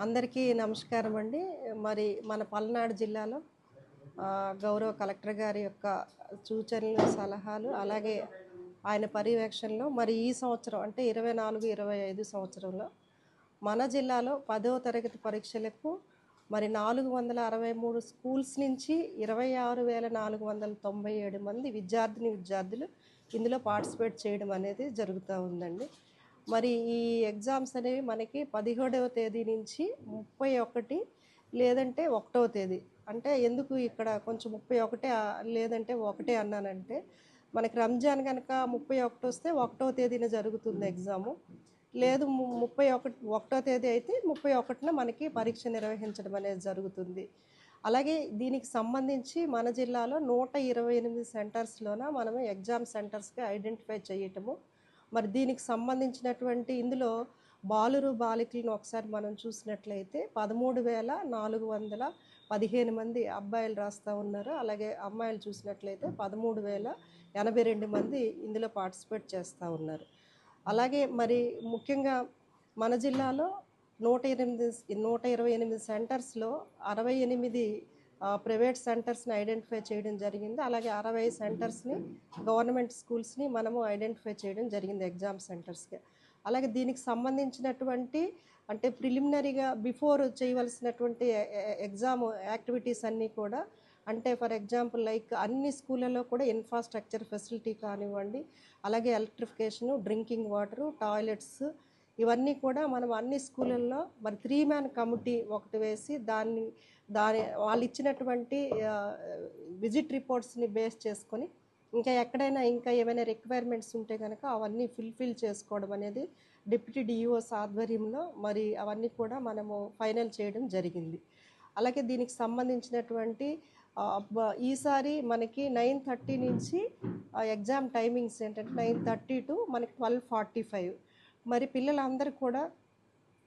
అందరికీ నమస్కారం అండి. మరి మన పల్నాడు జిల్లాలో గౌరవ కలెక్టర్ గారి యొక్క సూచనలు సలహాలు అలాగే ఆయన పర్యవేక్షణలో మరి ఈ సంవత్సరం అంటే ఇరవై నాలుగు ఇరవై ఐదు సంవత్సరంలో మన జిల్లాలో పదవ తరగతి పరీక్షలకు మరి నాలుగు వందల అరవై మూడు స్కూల్స్ నుంచి ఇరవై ఆరు వేల నాలుగు వందల తొంభై ఏడు మంది విద్యార్థిని విద్యార్థులు ఇందులో పార్టిసిపేట్ చేయడం అనేది జరుగుతూ ఉందండి. మరి ఈ ఎగ్జామ్స్ అనేవి మనకి పదిహేడవ తేదీ నుంచి ముప్పై ఒకటి లేదంటే ఒకటవ తేదీ. అంటే ఎందుకు ఇక్కడ కొంచెం ముప్పై ఒకటే లేదంటే ఒకటే అన్నానంటే మనకి రంజాన్ కనుక ముప్పై ఒకటి వస్తే ఒకటో తేదీన జరుగుతుంది ఎగ్జాము. లేదు ముప్పై ఒకటి ఒకటో తేదీ అయితే ముప్పై ఒకటిన మనకి పరీక్ష నిర్వహించడం అనేది జరుగుతుంది. అలాగే దీనికి సంబంధించి మన జిల్లాలో నూట ఇరవై ఎనిమిది సెంటర్స్లోన మనము ఎగ్జామ్ సెంటర్స్గా ఐడెంటిఫై చేయటము మరి దీనికి సంబంధించినటువంటి ఇందులో బాలురు బాలికలను ఒకసారి మనం చూసినట్లయితే పదమూడు వేల నాలుగు వందల పదిహేను మంది అబ్బాయిలు రాస్తూ ఉన్నారు. అలాగే అమ్మాయిలు చూసినట్లయితే పదమూడు వేల ఎనభై రెండు మంది ఇందులో పార్టిసిపేట్ చేస్తూ ఉన్నారు. అలాగే మరి ముఖ్యంగా మన జిల్లాలో నూట ఎనిమిది నూట ఇరవై ఎనిమిది సెంటర్స్లో అరవై ఎనిమిది ప్రైవేట్ సెంటర్స్ని ఐడెంటిఫై చేయడం జరిగింది. అలాగే అరవై సెంటర్స్ని గవర్నమెంట్ స్కూల్స్ని మనము ఐడెంటిఫై చేయడం జరిగింది ఎగ్జామ్ సెంటర్స్కి. అలాగే దీనికి సంబంధించినటువంటి అంటే ప్రిలిమినరీగా బిఫోర్ చేయవలసినటువంటి ఎగ్జామ్ యాక్టివిటీస్ అన్నీ కూడా అంటే ఫర్ ఎగ్జాంపుల్ లైక్ అన్ని స్కూళ్ళలో కూడా ఇన్ఫ్రాస్ట్రక్చర్ ఫెసిలిటీ కానివ్వండి అలాగే ఎలక్ట్రిఫికేషను డ్రింకింగ్ వాటరు టాయిలెట్స్ ఇవన్నీ కూడా మనం అన్ని స్కూళ్ళల్లో మరి త్రీ మ్యాన్ కమిటీ ఒకటి వేసి దాన్ని దాని వాళ్ళు ఇచ్చినటువంటి విజిట్ రిపోర్ట్స్ని బేస్ చేసుకొని ఇంకా ఎక్కడైనా ఇంకా ఏమైనా రిక్వైర్మెంట్స్ ఉంటే కనుక అవన్నీ ఫుల్ఫిల్ చేసుకోవడం అనేది డిప్యూటీ డిఈఓస్ ఆధ్వర్యంలో మరి అవన్నీ కూడా మనము ఫైనల్ చేయడం జరిగింది. అలాగే దీనికి సంబంధించినటువంటి ఈసారి మనకి నైన్ థర్టీ నుంచి ఎగ్జామ్ టైమింగ్స్ ఏంటంటే నైన్ థర్టీ టు మనకి ట్వెల్వ్ ఫార్టీ ఫైవ్ మరి పిల్లలందరూ కూడా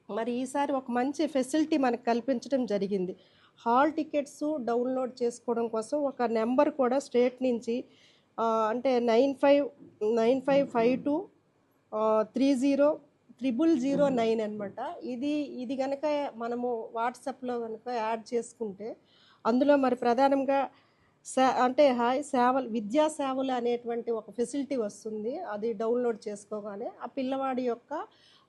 మరి ఈసారి ఒక మంచి ఫెసిలిటీ మనకు కల్పించడం జరిగింది. హాల్ టికెట్స్ డౌన్లోడ్ చేసుకోవడం కోసం ఒక నెంబర్ కూడా స్టేట్ నుంచి అంటే nine five nine five five two three zero triple zero nine అనమాట ఇది ఇది కనుక మనము వాట్సాప్లో కనుక యాడ్ చేసుకుంటే అందులో మరి ప్రధానంగా అంటే హాయ్ సేవలు విద్యా సేవలు అనేటువంటి ఒక ఫెసిలిటీ వస్తుంది. అది డౌన్లోడ్ చేసుకోగానే ఆ పిల్లవాడి యొక్క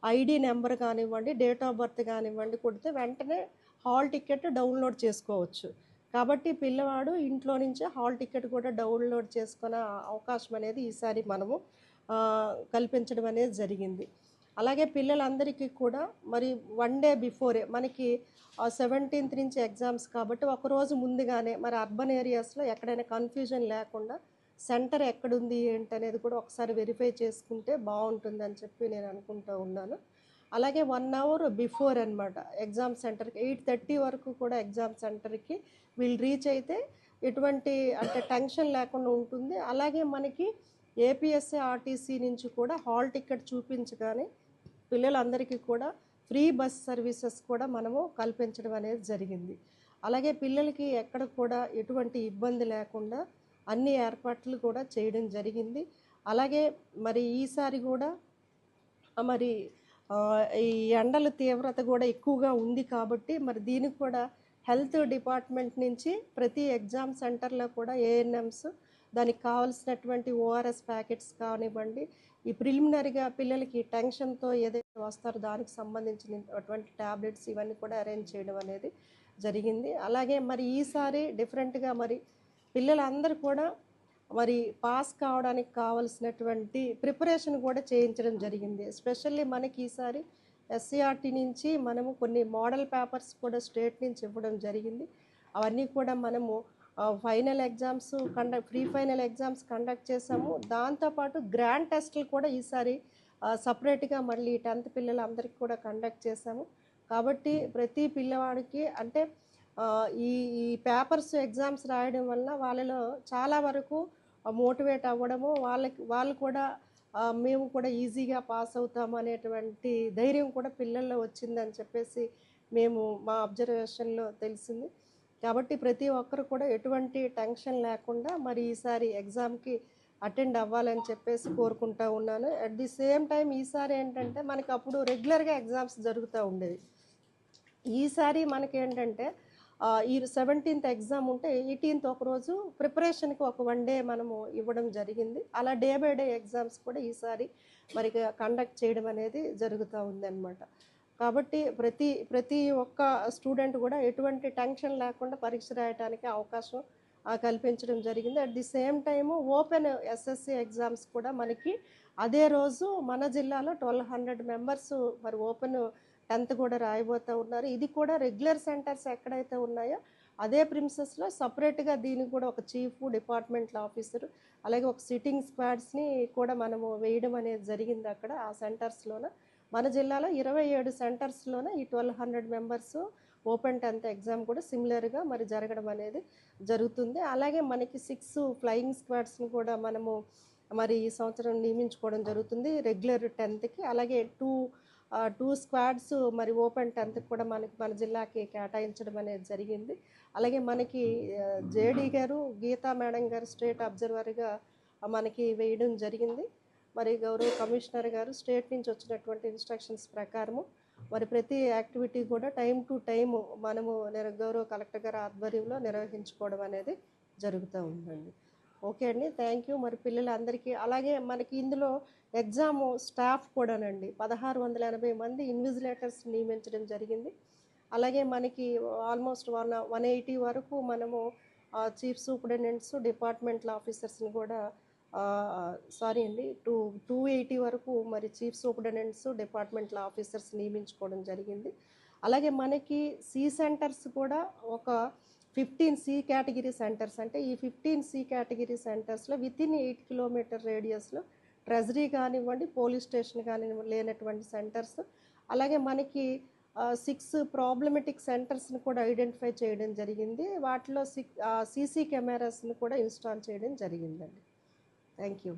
ఐడి నెంబర్ కానివ్వండి డేట్ ఆఫ్ బర్త్ కానివ్వండి కొడితే వెంటనే హాల్ టికెట్ డౌన్లోడ్ చేసుకోవచ్చు. కాబట్టి పిల్లవాడు ఇంట్లో నుంచే హాల్ టికెట్ కూడా డౌన్లోడ్ చేసుకునే అవకాశం అనేది ఈసారి మనము కల్పించడం అనేది జరిగింది. అలాగే పిల్లలందరికీ కూడా మరి వన్ డే బిఫోరే మనకి సెవెంటీన్త్ నుంచి ఎగ్జామ్స్ కాబట్టి ఒక రోజు ముందుగానే మరి అర్బన్ ఏరియాస్లో ఎక్కడైనా కన్ఫ్యూజన్ లేకుండా సెంటర్ ఎక్కడుంది ఏంటి అనేది కూడా ఒకసారి వెరిఫై చేసుకుంటే బాగుంటుంది అని చెప్పి నేను అనుకుంటూ ఉన్నాను. అలాగే వన్ అవర్ బిఫోర్ అనమాట ఎగ్జామ్ సెంటర్కి. ఎయిట్ థర్టీ వరకు కూడా ఎగ్జామ్ సెంటర్కి వీళ్ళు రీచ్ అయితే ఎటువంటి అంటే టెన్షన్ లేకుండా ఉంటుంది. అలాగే మనకి ఏపీఎస్ఏ ఆర్టీసీ నుంచి కూడా హాల్ టికెట్ చూపించగానే పిల్లలందరికీ కూడా ఫ్రీ బస్ సర్వీసెస్ కూడా మనము కల్పించడం అనేది జరిగింది. అలాగే పిల్లలకి ఎక్కడ కూడా ఎటువంటి ఇబ్బంది లేకుండా అన్ని ఏర్పాట్లు కూడా చేయడం జరిగింది. అలాగే మరి ఈసారి కూడా మరి ఈ ఎండల తీవ్రత కూడా ఎక్కువగా ఉంది కాబట్టి మరి దీనికి కూడా హెల్త్ డిపార్ట్మెంట్ నుంచి ప్రతి ఎగ్జామ్ సెంటర్లో కూడా ఏఎన్ఎమ్స్ దానికి కావాల్సినటువంటి ఓఆర్ఎస్ ప్యాకెట్స్ కానివ్వండి ఈ ప్రిలిమినరీగా పిల్లలకి టెన్షన్తో ఏదైతే వస్తారో దానికి సంబంధించినటువంటి ట్యాబ్లెట్స్ ఇవన్నీ కూడా అరేంజ్ చేయడం అనేది జరిగింది. అలాగే మరి ఈసారి డిఫరెంట్గా మరి పిల్లలందరూ కూడా మరి పాస్ కావడానికి కావలసినటువంటి ప్రిపరేషన్ కూడా చేయించడం జరిగింది. ఎస్పెషల్లీ మనకి ఈసారి ఎస్సీఆర్టీ నుంచి మనము కొన్ని మోడల్ పేపర్స్ కూడా స్టేట్ నుంచి ఇవ్వడం జరిగింది. అవన్నీ కూడా మనము final exams conduct pre final exams conduct చేసాము దాంతోపాటు గ్రాండ్ టెస్ట్లు కూడా ఈసారి సపరేట్గా మళ్ళీ టెన్త్ పిల్లలందరికీ కూడా కండక్ట్ చేసాము కాబట్టి ప్రతి పిల్లవాడికి అంటే ఈ ఈ పేపర్స్ ఎగ్జామ్స్ రాయడం వల్ల వాళ్ళలో చాలా వరకు మోటివేట్ అవ్వడము. వాళ్ళకి వాళ్ళు కూడా మేము కూడా ఈజీగా పాస్ అవుతాము అనేటువంటి ధైర్యం కూడా పిల్లల్లో వచ్చిందని చెప్పేసి మేము మా అబ్జర్వేషన్లో తెలిసింది. కాబట్టి ప్రతి ఒక్కరు కూడా ఎటువంటి టెన్షన్ లేకుండా మరి ఈసారి ఎగ్జామ్కి అటెండ్ అవ్వాలని చెప్పేసి కోరుకుంటూ ఉన్నాను. అట్ ది సేమ్ టైం ఈసారి ఏంటంటే మనకి అప్పుడు రెగ్యులర్గా ఎగ్జామ్స్ జరుగుతూ ఉండేవి. ఈసారి మనకి ఏంటంటే ఈ సెవెంటీన్త్ ఎగ్జామ్ ఉంటే ఎయిటీన్త్ ఒక రోజు ప్రిపరేషన్కి ఒక వన్ డే మనము ఇవ్వడం జరిగింది. అలా డే బై డే ఎగ్జామ్స్ కూడా ఈసారి మరి కండక్ట్ చేయడం అనేది జరుగుతూ ఉందన్నమాట. కాబట్టి ప్రతి ప్రతి ఒక్క స్టూడెంట్ కూడా ఎటువంటి టెన్షన్ లేకుండా పరీక్ష రాయడానికి అవకాశం కల్పించడం జరిగింది. At the same time open SSC exams కూడా మనకి అదే రోజు మన జిల్లాలో ట్వెల్వ్ హండ్రెడ్ మెంబర్స్ మరి ఓపెన్ టెన్త్ కూడా రాయబోతూ ఉన్నారు. ఇది కూడా రెగ్యులర్ సెంటర్స్ ఎక్కడైతే ఉన్నాయో అదే ప్రిన్సెస్లో సపరేట్గా దీనికి కూడా ఒక చీఫ్ డిపార్ట్మెంట్ ఆఫీసర్ అలాగే ఒక సిట్టింగ్ స్క్వాడ్స్ని కూడా మనము వేయడం అనేది జరిగింది అక్కడ ఆ సెంటర్స్లోన మన జిల్లాలో ఇరవై ఏడు సెంటర్స్లోనే ఈ twelve hundred members open tenth exam కూడా సిమిలర్గా మరి జరగడం అనేది జరుగుతుంది. అలాగే మనకి సిక్స్ ఫ్లయింగ్ స్క్వాడ్స్ని కూడా మనము మరి ఈ సంవత్సరం నియమించుకోవడం జరుగుతుంది రెగ్యులర్ టెన్త్కి. అలాగే టూ టూ స్క్వాడ్స్ మరి ఓపెన్ టెన్త్ కూడా మనకి మన జిల్లాకి కేటాయించడం అనేది జరిగింది. అలాగే మనకి జేడీ గారు గీతా మేడం గారు స్టేట్ అబ్జర్వర్గా మనకి వేయడం జరిగింది. మరి గౌరవ కమిషనర్ గారు స్టేట్ నుంచి వచ్చినటువంటి ఇన్స్ట్రక్షన్స్ ప్రకారము మరి ప్రతి యాక్టివిటీ కూడా టైం టు టైము మనము గౌరవ కలెక్టర్ గారి ఆధ్వర్యంలో నిర్వహించుకోవడం అనేది జరుగుతూ ఉందండి. ఓకే అండి థ్యాంక్ యూ. మరి పిల్లలందరికీ అలాగే మనకి ఇందులో ఎగ్జామ్ స్టాఫ్ కూడానండి పదహారు వందల ఎనభై మంది ఇన్విజిలేటర్స్ నియమించడం జరిగింది. అలాగే మనకి ఆల్మోస్ట్ వన్ వన్ ఎయిటీ వరకు మనము చీఫ్ సూపరింటెండెంట్స్ డిపార్ట్మెంట్ల ఆఫీసర్స్ని కూడా సారీ అండి టూ టూ ఎయిటీ వరకు మరి చీఫ్ సూపరింటెండెంట్స్ డిపార్ట్మెంట్ల ఆఫీసర్స్ నియమించుకోవడం జరిగింది. అలాగే మనకి సి సెంటర్స్ కూడా ఒక ఫిఫ్టీన్ సి కేటగిరీ సెంటర్స్ అంటే ఈ ఫిఫ్టీన్ సి కేటగిరీ సెంటర్స్లో విత్ ఇన్ ఎయిట్ కిలోమీటర్ రేడియస్లో ట్రెజరీ కానివ్వండి పోలీస్ స్టేషన్ కానివ్వండి లేనటువంటి సెంటర్స్ అలాగే మనకి సిక్స్ ప్రాబ్లమెటిక్ సెంటర్స్ని కూడా ఐడెంటిఫై చేయడం జరిగింది. వాటిలో సిక్ సీసీ కెమెరాస్ని కూడా ఇన్స్టాల్ చేయడం జరిగిందండి. Thank you